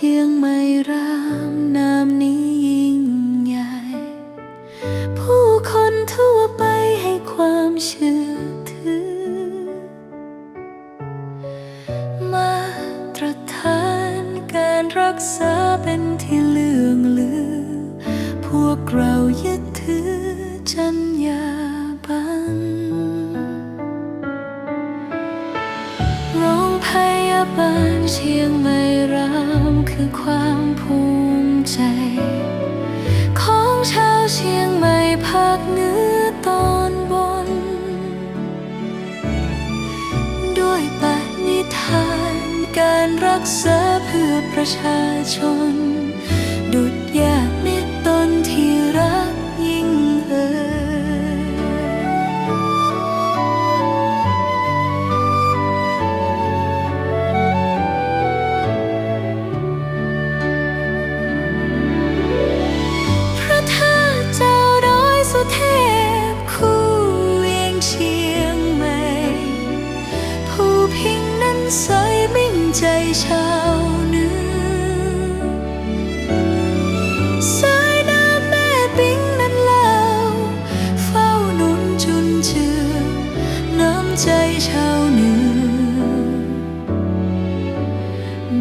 ชียงใหม่รามนามนี้ยิ่งใหญ่ ผู้คนทั่วไปให้ความเชื่อถือ มาตรฐานการรักษาเป็นที่เลื่องลือ พวกเรายึดถือจัญญาบันโรา บานเชียงใหม่รามคือความภูมิใจ ของชาวเชียงใหม่ภาคเหนือตอนบน ด้วยปณิธานการรักษาเพื่อประชาชน ใจชาวเหนือสายน้ำแม่ปิงนั้นเล่าเฝ้าหนุนจุนเจือน้ำใจชาวเหนือ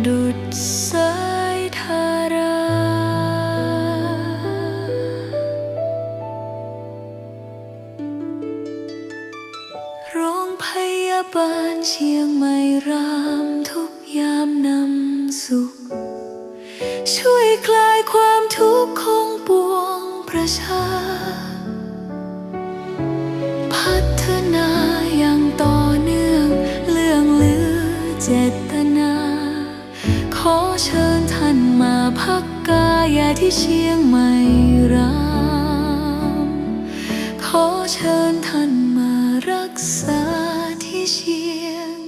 ดุดสายทาราโรงพยาบาลเชียงใหม่รามทุก ยามนำสุข ช่วยคลายความทุกข์ของปวงประชา พัฒนาอย่างต่อเนื่องเรื่องลือเจตนา ขอเชิญท่านมาพักกายที่เชียงใหม่รามขอเชิญท่านมารักษาที่เชียง